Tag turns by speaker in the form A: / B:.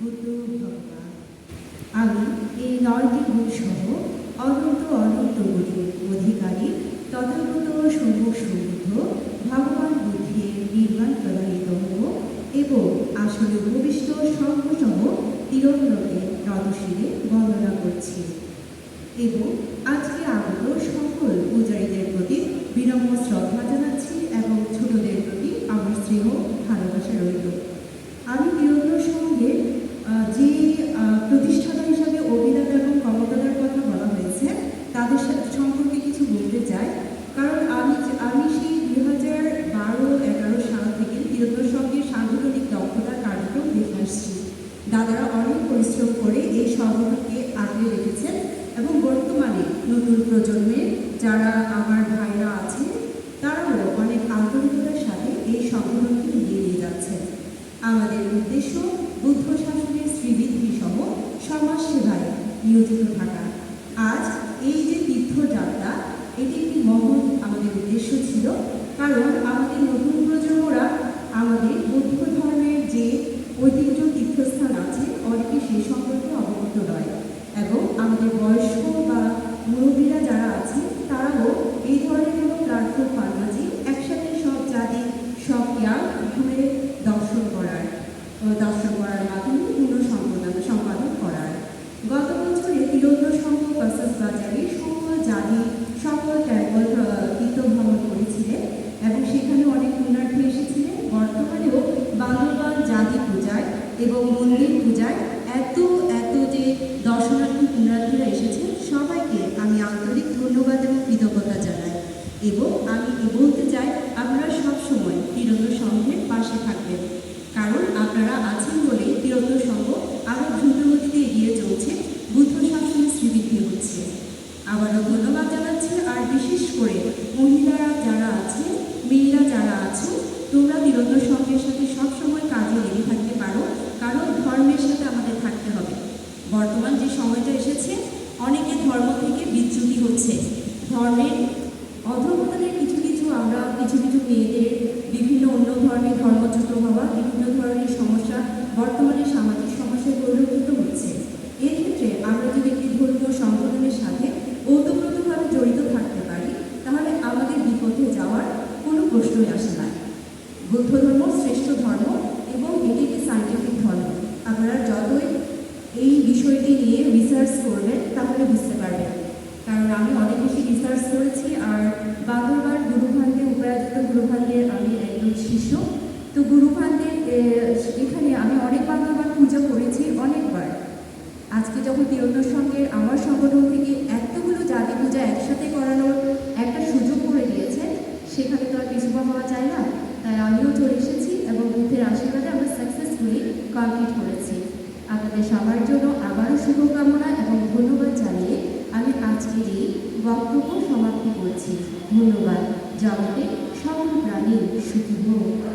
A: Buddhu Bhava আমি এই নয়টি গুণসহ অনন্ত অনন্ত অধিকারী, তথাগত সমৃদ্ধ ভগবান বুদ্ধের নির্মাণ প্রদানিত হব এবং আসলে ভবিষ্য সর্বসহ তিরোন্নতে নতশিরে বন্দনা করছি। এবং আজকে আগত সকল পূজারীদের প্রতি বিনম্র শ্রদ্ধা জানাচ্ছি এবং ছোটদের প্রতি আমার স্নেহ, ভালোবাসা রইল। আমি বীরেন্দ্র সঙ্গে যে প্রতিষ্ঠাতা হিসাবে অভিনেতা এবং কর্মদাতার কথা বলা হয়েছে, তাদের সাথে সম্পর্কে কিছু বলতে চাই। কারণ আমি আমি সেই দুই হাজার বারো, এগারো সাল থেকে বীরেন্দ্র সঙ্গের সাংগঠনিক দক্ষতার দাদারা অনেক পরিশ্রম করে এই সংগঠনকে আগলে রেখেছেন। এবং বর্তমানে নতুন প্রজন্মে যারা আমার ভাইরা আছে, তারাও অনেক আন্তরিকতার সাথে এই সংগঠনকে এগিয়ে নিয়ে যাচ্ছেন আমাদের উদ্দেশ্য বুদ্ধ শাসনের শ্রীবৃদ্ধি সহ সমাজ সেবায় নিয়োজিত থাকা। আজ এই যে তীর্থযাত্রা, এটি একটি মহৎ আমাদের উদ্দেশ্য ছিল, কারণ আমাদের নতুন প্রজন্মরা আমাদের কৃতজ্ঞতা জানাই। এবং আমি বলতে চাই, আপনারা সবসময় তিরঙ্গ সংঘের পাশে থাকবেন। কারণ আপনারা আছেন বলে তিরঙ্গ সংঘ আরও দ্রুতগতিতে এগিয়ে চলছে, বুদ্ধ শাসনের শ্রীবৃদ্ধি হচ্ছে। আবারও ধন্যবাদ জানাচ্ছি, আর বিশেষ করে মহিলারা যারা আছে মেয়েরা যারা আছে তোমরা তিরঙ্গ সংঘের সাথে সবসময় কাজে লেগে থাকতে পারো, কারণ ধর্মের সাথে আমাদের থাকতে হবে। বর্তমান যে সময়টা এসেছে, অনেকে ধর্ম থেকে বিচ্যুতি হচ্ছে। ধর্মের অধর্মতাদের কিছু কিছু আমরা, কিছু কিছু মেয়েদের বিভিন্ন অন্য ধর্মের ধর্মচ্যুত হওয়া, বিভিন্ন ধরনের সমস্যা, বর্তমানে সামাজিক সমস্যায় পরিলক্ষিত হচ্ছে। এক্ষেত্রে আমরা যদি একটি ধর্মীয় সংগঠনের সাথে ওতপ্রোতভাবে জড়িত থাকতে পারি, তাহলে আমাদের বিপথে যাওয়ার কোনো প্রশ্নই আসে না বুদ্ধ ধর্ম শ্রেষ্ঠ ধর্ম এবং এটি একটি সাইন্টিফিক ধর্ম আপনারা যতই এই বিষয়টি নিয়ে রিসার্চ করবেন তাহলে বুঝতে পারবেন কারণ আমি অনেক বেশি রিসার্চ করেছি। আর বান্দরবার গুরুভান্ডে উপরাজিত গুরুভান্ডের আমি একজন শিষ্য তো গুরুভান্ডের এখানে আমি অনেক বান্দরবার পুজো করেছি, অনেকবার। আজকে যখন তিরন্দর সঙ্গে, আমার সংগঠন থেকে এতগুলো জাতি পূজা একসাথে করানোর একটা সুযোগ করে দিয়েছে, সেখানে তো আর পিছু পা হওয়া যায় না। তাই আমিও চলে এসেছি এবং বুদ্ধের আশীর্বাদে আমরা সাকসেসফুলি কমপ্লিট করেছি। আপনাদের সবার জন্য আবারও শুভকামনা এবং ধন্যবাদ জানিয়ে আমি আজকের এই বক্তব্য সমাপ্তি করছি। ধন্যবাদ। জগতে সকল প্রাণী সুখী হোক।